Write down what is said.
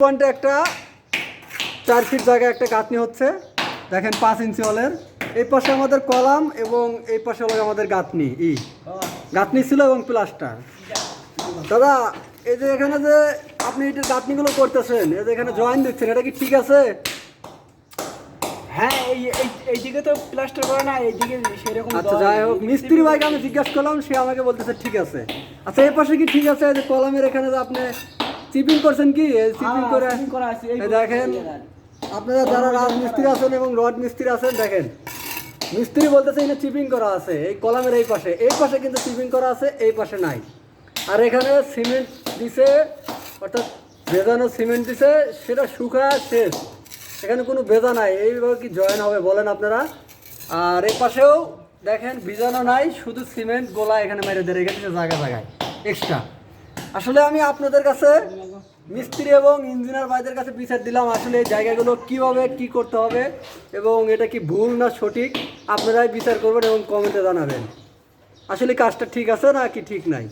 পয়েন্টে একটা চার ফিট জায়গায় একটা কাটনি হচ্ছে। দেখেন পাঁচ ইঞ্চি হলের এই পাশে আমাদের কলাম এবং এই পাশে হলো আমাদের গাঁথনি ই। গাঁথনি ছিল এবং প্লাস্টার। দাদা এই যে এখানে যে আপনি যে গাঁথনিগুলো করতেছেন এই যে এখানে জয়েন দিচ্ছেন এটা কি ঠিক আছে? হ্যাঁ এই এই- এইদিকে তো প্লাস্টার করা না এইদিকে সেরকম আচ্ছা যাই হোক মিস্ত্রি ভাইকে আমি জিজ্ঞাসা করলাম সে আমাকে বলতেছে ঠিক আছে। আচ্ছা এই পাশে কি ঠিক আছে? যে কলামের এখানে যে আপনি চিপিং করছেন কি? চিপিং হ্যাঁ, করে দেখেন আপনারা যারা রাজমিস্ত্রি আছেন এবং রড মিস্ত্রি আছেন দেখেন। মিস্ত্রি বলতেছে এখানে চিপিং করা আছে এই কলামের এই পাশে। এই পাশে কিন্তু চিপিং করা আছে এই পাশে নাই। আর এখানে সিমেন্ট দিছে অর্থাৎ ভেজানো সিমেন্ট দিছে সেটা শুকায় শেষ। এখানে কোনো ভেজা নাই এইভাবে কি জয়েন হবে বলেন আপনারা? আর এই পাশেও দেখেন ভিজানো নাই শুধু সিমেন্ট গোলা এখানে মেরে দেয় রেখেছে জায়গা জায়গায় এক্সট্রা আসলে আমি আপনাদের কাছে মিস্ত্রি এবং ইঞ্জিনিয়ার ভাইদের কাছে বিচার দিলাম আসলে এই জায়গাগুলো কীভাবে কি করতে হবে এবং এটা কি ভুল না সঠিক। আপনারাই বিচার করবেন এবং কমেন্টে জানাবেন। আসলে কাজটা ঠিক আছে না কি ঠিক নাই?